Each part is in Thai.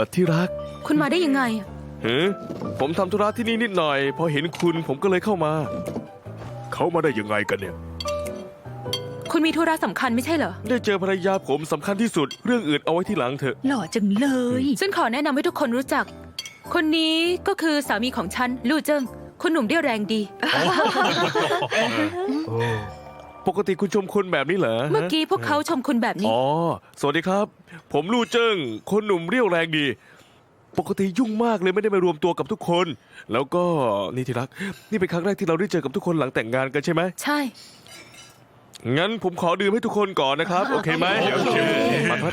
อที่รักคุณมาได้ยังไงอะเฮ้ผมทำธุระที่นี่นิดหน่อย พอเห็นคุณผมก็เลยเข้ามา เขามาได้ยังไงกันเนี่ย คุณมีธุระสำคัญไม่ใช่เหรอ ได้เจอภรรยาผมสำคัญที่สุด เรื่องอื่นเอาไว้ที่หลังเถอะ หล่อจังเลย ฉันขอแนะนำให้ทุกคนรู้จัก คนนี้ก็คือสามีของฉัน ลู่เจิ้งคุณหนุ่มเรี่ยวแรงดี ปกติคุณชมคนแบบนี้เหรอ เมื่อกี้พวกเขาชมคุณแบบนี้ อ๋อ สวัสดีครับ ผมลู่เจิ้ง คนหนุ่มเรี่ยวแรงดี ปกติยุ่งมากเลยไม่ได้มารวมตัวกับทุกคน แล้วก็นี่ที่รัก นี่เป็นครั้งแรกที่เราได้เจอกับทุกคนหลังแต่งงานกันใช่ไหม ใช่ งั้นผมขอดื่มให้ทุกคนก่อนนะครับ โอเคไหมโอเค มาครับ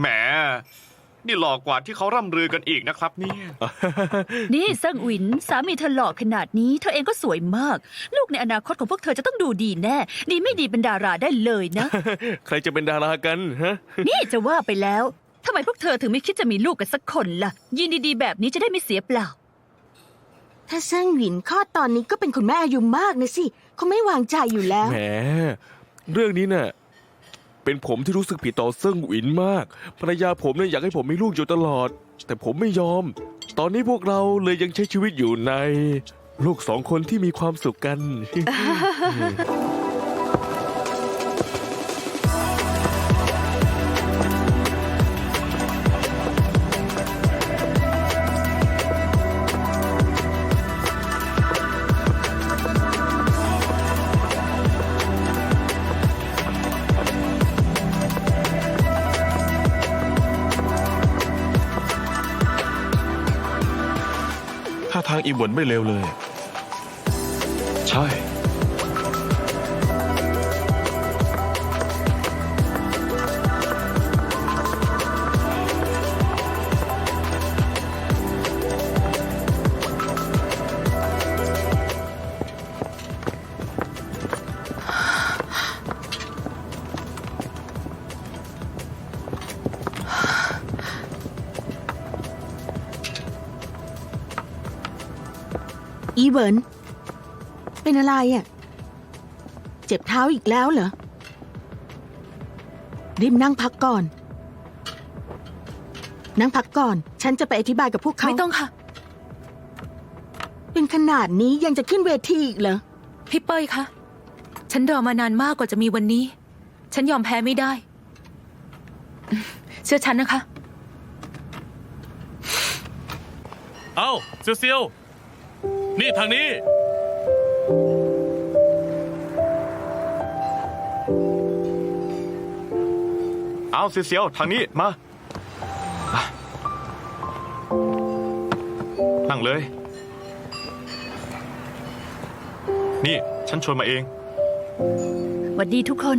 แหม นี่หลอกกว่าที่เขาร่ำลือกันอีกนะครับเนี่ยนี่เซิงหวินสามีเธอหล่อขนาดนี้ เธอเองก็สวยมาก ลูกในอนาคตของพวกเธอจะต้องดูดีแน่ ดีไม่ดีเป็นดาราได้เลยนะ ใครจะเป็นดารากันฮะ นี่จะว่าไปแล้วทำไมพวกเธอถึงไม่คิดจะมีลูกกันสักคนล่ะ ยินดีๆแบบนี้จะได้ไม่เสียเปล่า ถ้าเซิ่งหวินคลอดตอนนี้ก็เป็นคุณแม่อายุมากนะสิเขาไม่วางใจอยู่แล้ว แหม เรื่องนี้น่ะ เป็นผมที่รู้สึกผิดต่อเซิ่งหวินมาก ภรรยาผมเนี่ยอยากให้ผมมีลูกอยู่ตลอด แต่ผมไม่ยอม ตอนนี้พวกเราเลยยังใช้ชีวิตอยู่ในลูกสองคนที่มีความสุขกัน อีเหวนไม่เลวเลย อีเวิร์นเป็นอะไรอะ เจ็บเท้าอีกแล้วเหรอ รีบนั่งพักก่อน นั่งพักก่อน ฉันจะไปอธิบายกับพวกเขา ไม่ต้องค่ะ เป็นขนาดนี้ยังจะขึ้นเวทีอีกเหรอ พี่เป้ยคะ ฉันรอมานานมากกว่าจะมีวันนี้ ฉันยอมแพ้ไม่ได้ เชื่อฉันนะคะ เอ้าเซียวเซียว นี่ทางนี้ เอาเสียวๆทางนี้มา นั่งเลย นี่ฉันชวนมาเอง หวัดดีทุกคน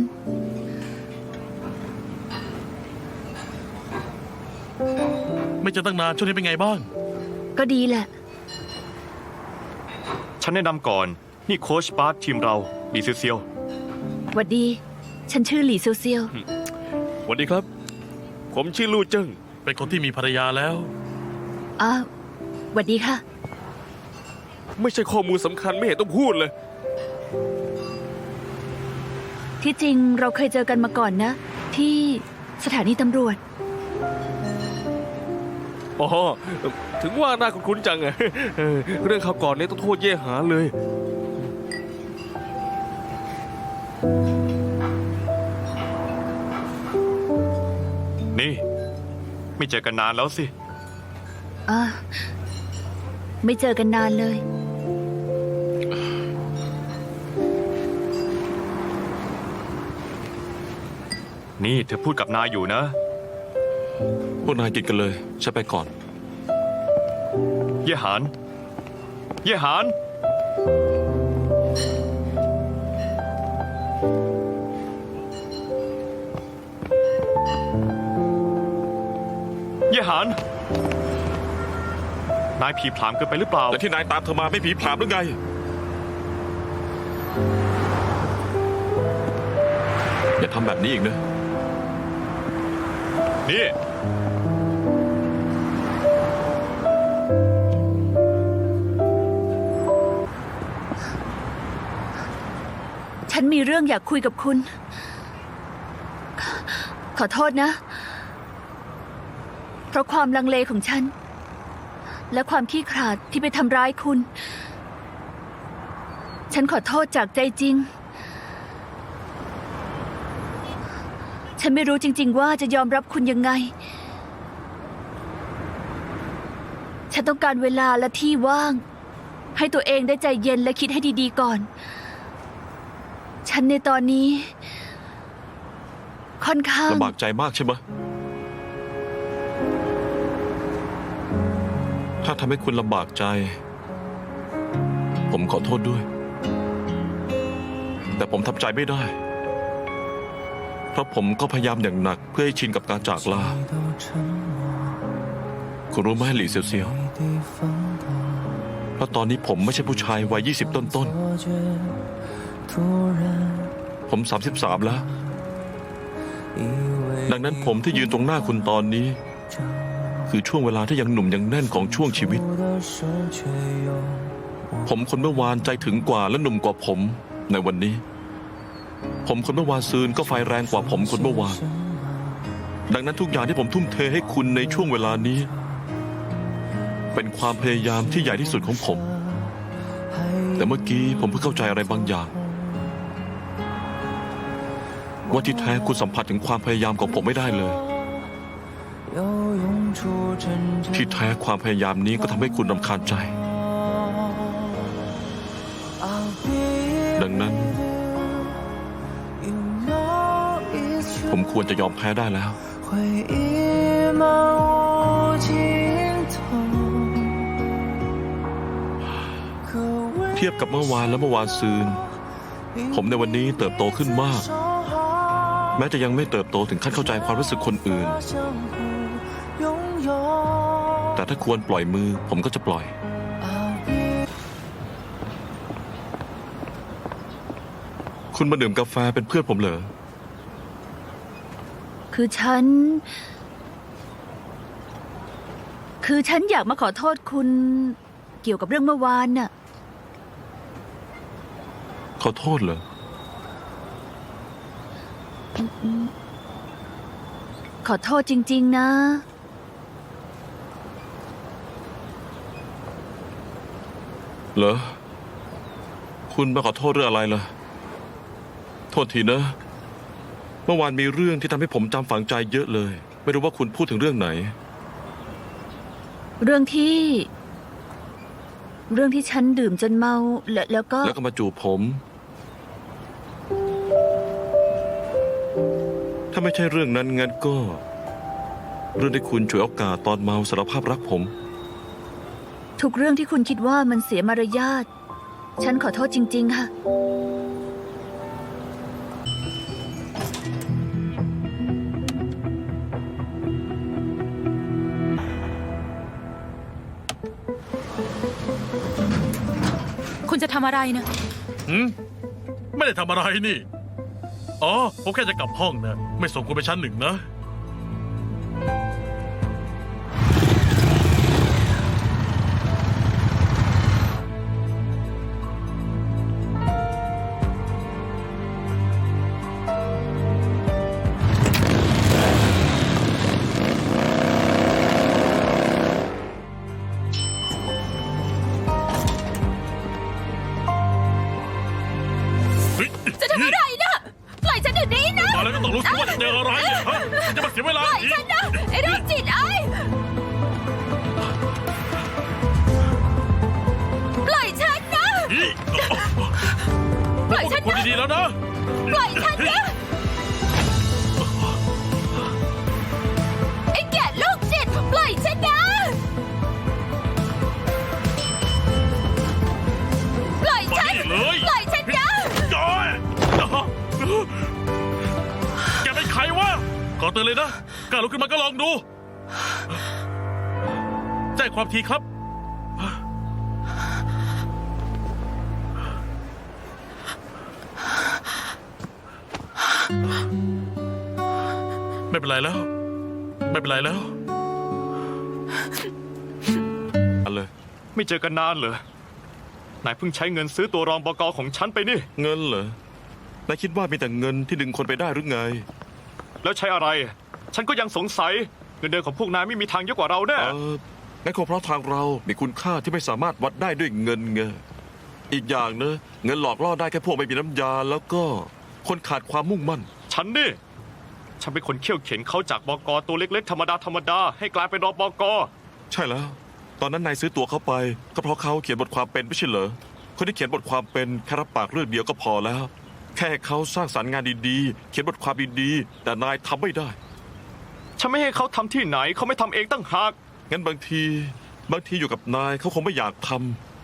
ไม่เจอตั้งนานช่วงนี้เป็นไงบ้าง ก็ดีแหละ ฉันแนะนำก่อน นี่โค้ชบาสทีมเราดีเซียว หวัดดี ฉันชื่อหลี่เซียวเซียวสวัสดีครับ ผมชื่อลู่เจิ้งเป็นคนที่มีภรรยาแล้วอ้าวหวัดดีค่ะ ไม่ใช่ข้อมูลสำคัญไม่เห็นต้องพูดเลย ที่จริงเราเคยเจอกันมาก่อนนะ ที่สถานีตำรวจ อ๋อ ถึงว่าหน้าคุ้นๆจังอะเออเรื่องข่าวก่อนเนี่ยต้องโทษเย่หาเลยๆนี่ ไม่เจอกันนานแล้วสิ อ่าไม่เจอกันนานเลย นี่เธอพูดกับนายอยู่นะ พวกนายกินกันเลยฉันไปก่อน เย่หานเย่หานเย่หานนายผีผลามเกินไปหรือเปล่า แต่ที่นายตามเธอมาไม่ผีผลามหรือไง อย่าทำแบบนี้อีกนะ นี่ ฉันมีเรื่องอยากคุยกับคุณขขอโทษนะ เพราะความลังเลของฉัน และความขี้ขลาดที่ไปทำร้ายคุณ ฉันขอโทษจากใจจริง ฉันไม่รู้จริง ๆ ว่าจะยอมรับคุณยังไง ฉันต้องการเวลาและที่ว่าง ให้ตัวเองได้ใจเย็นและคิดให้ดี ๆ ก่อน ฉันในตอนนี้ ค่อนข้างลำบากใจมากใช่ไหมถ้าทำให้คุณลำบากใจ ผมขอโทษด้วย แต่ผมทำใจไม่ได้ เพราะผมก็พยายามอย่างหนักเพื่อให้ชินกับการจากลา คุณรู้ไหมหลี่เซียวเซียวเพราะตอนนี้ผมไม่ใช่ผู้ชายวัยยี่สิบต้นๆ ผม 33 แล้ว ดังนั้นผมที่ยืนตรงหน้าคุณตอนนี้ คือช่วงเวลาที่ยังหนุ่มยังแน่นของช่วงชีวิต ผมคนเมื่อวานใจถึงกว่าและหนุ่มกว่าผมในวันนี้ ผมคนเมื่อวานซืนก็ไฟแรงกว่าผมคนเมื่อวาน ดังนั้นทุกอย่างที่ผมทุ่มเทให้คุณในช่วงเวลานี้ เป็นความพยายามที่ใหญ่ที่สุดของผม แต่เมื่อกี้ผมเพิ่งเข้าใจอะไรบางอย่าง ว่าที่แท้คุณสัมผัสถึงความพยายามของผมไม่ได้เลย ที่แท้ความพยายามนี้ก็ทำให้คุณรำคาญใจ ดังนั้น ผมควรจะยอมแพ้ได้แล้วเทียบกับเมื่อวานและเมื่อวานซืน ผมในวันนี้เติบโตขึ้นมาก แม้จะยังไม่เติบโตถึงขั้นเข้าใจความรู้สึกคนอื่น แต่ถ้าควรปล่อยมือผมก็จะปล่อย คุณมาดื่มกาแฟเป็นเพื่อนผมเหรอ คือฉัน คือฉันอยากมาขอโทษคุณ เกี่ยวกับเรื่องเมื่อวานน่ะ ขอโทษเหรอ ขอโทษจริง ๆ นะ เหรอ คุณมาขอโทษเรื่องอะไรล่ะ โทษทีนะ เมื่อวานมีเรื่องที่ทำให้ผมจำฝังใจเยอะเลย ไม่รู้ว่าคุณพูดถึงเรื่องไหน เรื่องที่ เรื่องที่ฉันดื่มจนเมาแล้วแล้วก็ แล้วก็มาจูบผมาไม่ใช่เรื่องนั้นงั้นก็ เรื่องที่คุณฉวยโอกาสตอนเมาสารภาพรักผม ทุกเรื่องที่คุณคิดว่ามันเสียมารยาท ฉันขอโทษจริง ๆ ค่ะ คุณจะทำอะไรนะ หืมไม่ได้ทำอะไรนี่ อ๋อผมแค่จะกลับห้องนะ ไม่ส่งคุณไปชั้นหนึ่งนะ เตือนเลยนะกล้าลุกขึ้นมาก็ลองดู แจ้งความทีครับ ไม่เป็นไรแล้ว ไม่เป็นไรแล้วอันเลย ไม่เจอกันนานเหรอนายเพิ่งใช้เงินซื้อตัวรองบกของฉันไปนี่ เงินเหรอนายคิดว่ามีแต่เงินที่ดึงคนไปได้หรือไง แล้วใช้อะไร ฉันก็ยังสงสัยเงินเดือนของพวกนายไม่มีทางเยอะกว่าเราแน่ เอองั้นก็เพราะทางเรามีคุณค่าที่ไม่สามารถวัดได้ด้วยเงินไงอีกอย่างเนอะเงินหลอกล่อได้แค่พวกไม่มีน้ำยา แล้วก็คนขาดความมุ่งมั่น ฉันนี่ ฉันเป็นคนเขี่ยวเข็นเขาจากบกตัวเล็กๆธรรมดาธรรมดาให้กลายเป็นรปกใช่แล้ว ตอนนั้นนายซื้อตั๋วเขาไป ก็เพราะเขาเขียนบทความเป็นไม่ใช่เหรอคนที่เขียนบทความเป็นแค่รับปากเรื่องเดียวก็พอแล้วแค่ให้เขาสร้างสรรค์งานดีๆ เขียนบทความดีๆ แต่นายทำไม่ได้ ฉันไม่ให้เขาทำที่ไหนเขาไม่ทำเองตั้งหาก งั้นบางทีบางทีอยู่กับนายเขาคงไม่อยากท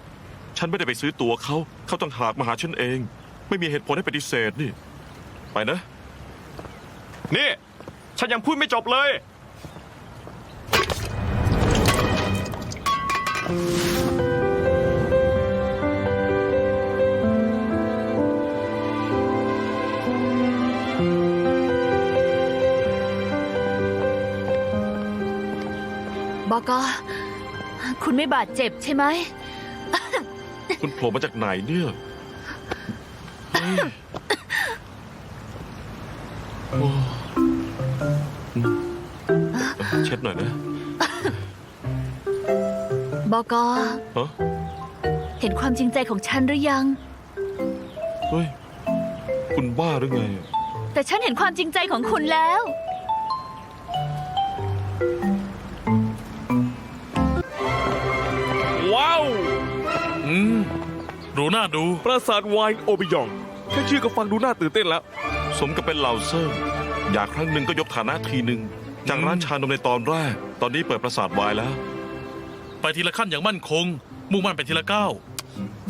ำฉันไม่ได้ไปซื้อตั๋วเขา เขาต้องหากมาหาฉันเอง ไม่มีเหตุผลให้ปฏิเสธนี่ ไปนะ นี่ ฉันยังพูดไม่จบเลย บอกอคุณไม่บาดเจ็บใช่ไหม คุณโผล่มาจากไหนเนี่ยเฮ้ยโอ้อืมเช็ดหน่อยนะบอกอฮะเห็นความจริงใจของฉันหรือยัง เฮ้ย คุณบ้าหรือไง แต่ฉันเห็นความจริงใจของคุณแล้วว้าว ดูหน้าดู ปราสาทไวน์โอบิยอง แค่ชื่อก็ฟังดูน่าตื่นเต้นแล้ว สมกับเป็นเหล่าเซิร์อยากครั้งหนึ่งก็ยกฐานะทีหนึ่งจากร้านชานมในตอนแรก ตอนนี้เปิดประสาทวายแล้ว ไปทีละขั้นอย่างมั่นคง มุ่งมั่นไปทีละก้าว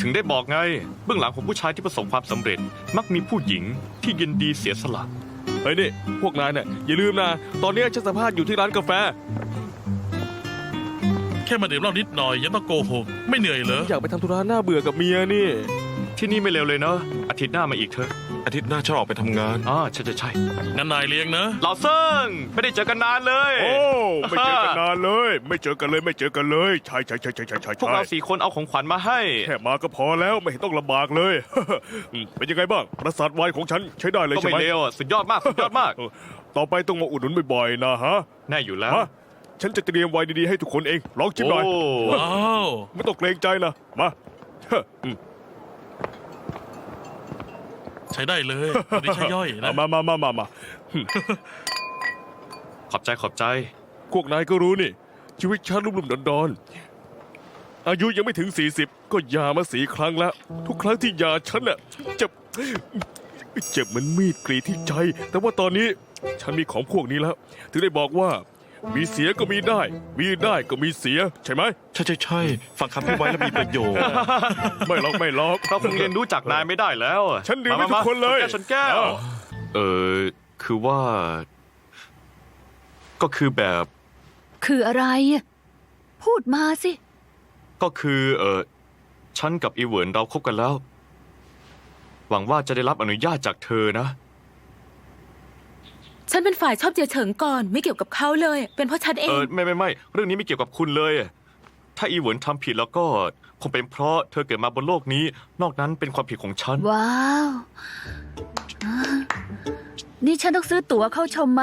ถึงได้บอกไง เบื้องหลังของผู้ชายที่ประสบความสำเร็จ มักมีผู้หญิงที่ยินดีเสียสละเฮ้ยนี่พวกนายเนี่ยอย่าลืมนะ ตอนนี้ฉันสัมภาษณ์อยู่ที่ร้านกาแฟ แค่มาดื่มเหล้านิดหน่อยยังต้องโกหกไม่เหนื่อยเหรออยากไปทำธุระหน้าเบื่อกับเมียนี่ ที่นี่ไม่เร็วเลยเนอะอาทิตย์หน้ามาอีกเถอะอาทิตย์หน้าฉันออกไปทำงานอ่าใช่ใช่ใช่งั้นนายเลี้ยงนะเหล่าเซิงไม่ได้เจอกันนานเลยโอ้ไม่เจอกันนานเลย ไม่เจอกันเลยไม่เจอกันเลยใช่ใช่ใช่ใช่ใช่ใช่พวกเราสี่คนเอาของขวัญมาให้แค่มาก็พอแล้วไม่เห็นต้องลำบากเลยอืมเป็นยังไงบ้างประสาทไวน์ของฉันใช้ได้เลยก็ใช่ไม่ไหมเลวอะสุดยอดมากสุดยอดมากเออต่อไปต้องมาอุดหนุนบ่อยๆนะฮะแน่อยู่แล้วฮะ ฉันจะเตรียมไวน์ดีๆให้ทุกคนเอง ลองชิมหน่อยโอ้ว้าวไม่ต้องเกรงใจนะมาเฮ้ออืมใช้ได้เลยคนนี้ใช้ย่อยนะเอามามามามามา ขอบใจขอบใจ พวกนายก็รู้นี่ ชีวิตฉันรุ่มๆดอนๆ อายุยังไม่ถึง 40 ก็หยามาสีครั้งแล้ว ทุกครั้งที่หยาฉันน่ะเจ็บเจ็บเหมือนมีดกรีดที่ใจ แต่ว่าตอนนี้ฉันมีของพวกนี้แล้ว ถึงได้บอกว่า มีเสียก็มีได้ มีได้ก็มีเสียใช่ไหม ใช่ใช่ใช่ฟังคำพี่ไว้แล้วมีประโยชน์ ไม่หรอกไม่หรอกเราคงเรียนรู้จากนายไม่ได้แล้วฉันดื่มให้าาทุกคนเลยชนแก้วชนแก้วอ้าวเออคือว่า ก็คือแบบ คืออะไร พูดมาสิ ก็คือเออฉันกับอีเหวินเราคบกันแล้ว หวังว่าจะได้รับอนุญาตจากเธอนะ ฉันเป็นฝ่ายชอบเจียเฉิงก่อน ไม่เกี่ยวกับเขาเลย เป็นเพราะฉันเอเอองไม่ไม่ไม่เรื่องนี้ไม่เกี่ยวกับคุณเลย ถ้าอีเหวินทำผิดแล้วก็คงเป็นเพราะเธอเกิดมาบนโลกนี้ นอกนั้นเป็นความผิดของฉัน ว้าวอ่านี่ฉันต้องซื้อตั๋วเข้าชมไหม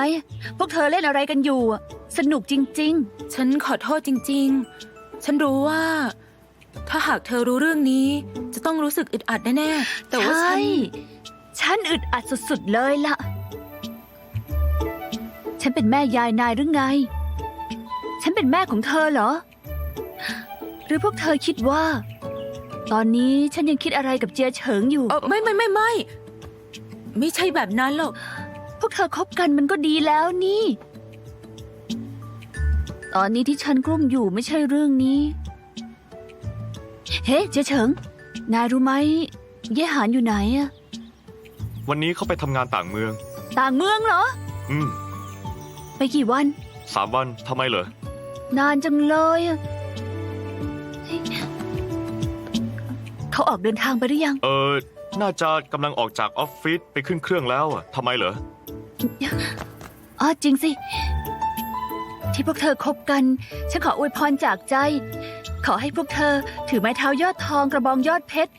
พวกเธอเล่นอะไรกันอยู่อะสนุกจริง ฉันขอโทษจริง ๆ ฉันรู้ว่า ถ้าหากเธอรู้เรื่องนี้ จะต้องรู้สึกอึดอัดแน่ๆ ๆ แต่ว่าฉัใช่นฉันอึดอัดสุดๆเลยล่ะ ฉันเป็นแม่ยายนายหรือไง ฉันเป็นแม่ของเธอเหรอ หรือพวกเธอคิดว่า ตอนนี้ฉันยังคิดอะไรกับเจียเฉิงอยู่ เออไม่ไม่ไม่ไม่ไม่ใช่แบบนั้นหรอก พวกเธอคบกันมันก็ดีแล้วนี่ ตอนนี้ที่ฉันกลุ้มอยู่ไม่ใช่เรื่องนี้ เฮ้เจ๊เฉิง นายรู้ไหมเย่หานอยู่ไหนอะวันนี้เขาไปทำงานต่างเมือง ต่างเมืองเหรอ อืม ไปกี่วัน สามวันทำไมเหรอ นานจังเลยอะเฮ้ยเขาออกเดินทางไปหรือยัง เออ น่าจะกำลังออกจากออฟฟิศไปขึ้นเครื่องแล้วอะทำไมเหรอ อ๋อจริงสิ ที่พวกเธอคบกัน ฉันขออวยพรจากใจ ขอให้พวกเธอ ถือไม้เท้ายอดทองกระบองยอดเพชร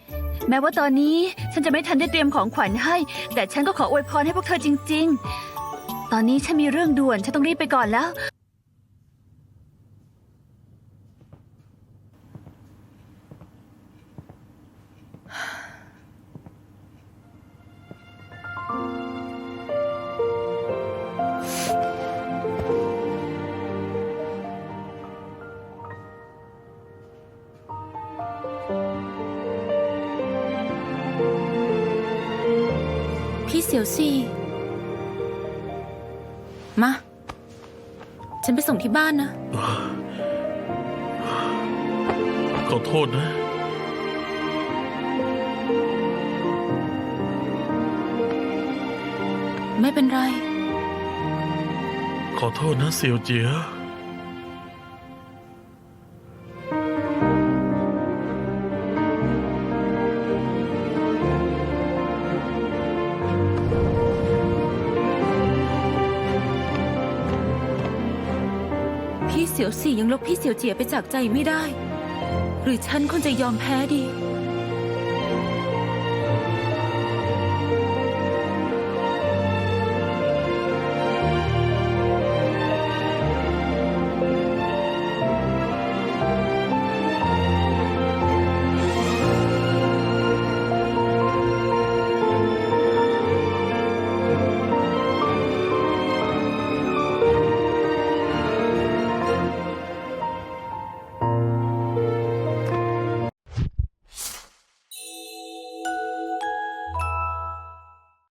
แม้ว่าตอนนี้ฉันจะไม่ทันได้เตรียมของขวัญให้ แต่ฉันก็ขออวยพรให้พวกเธอจริง ๆ ตอนนี้ฉันมีเรื่องด่วน ฉันต้องรีบไปก่อนแล้ว พี่เสี่ยวซี่ ฉันไปส่งที่บ้านนะ ขอโทษนะ ไม่เป็นไร ขอโทษนะเสี่ยวเจีย สี่ยวสี่ยังลบพี่เสี่ยวเจียไปจากใจไม่ได้ หรือฉันควรจะยอมแพ้ดี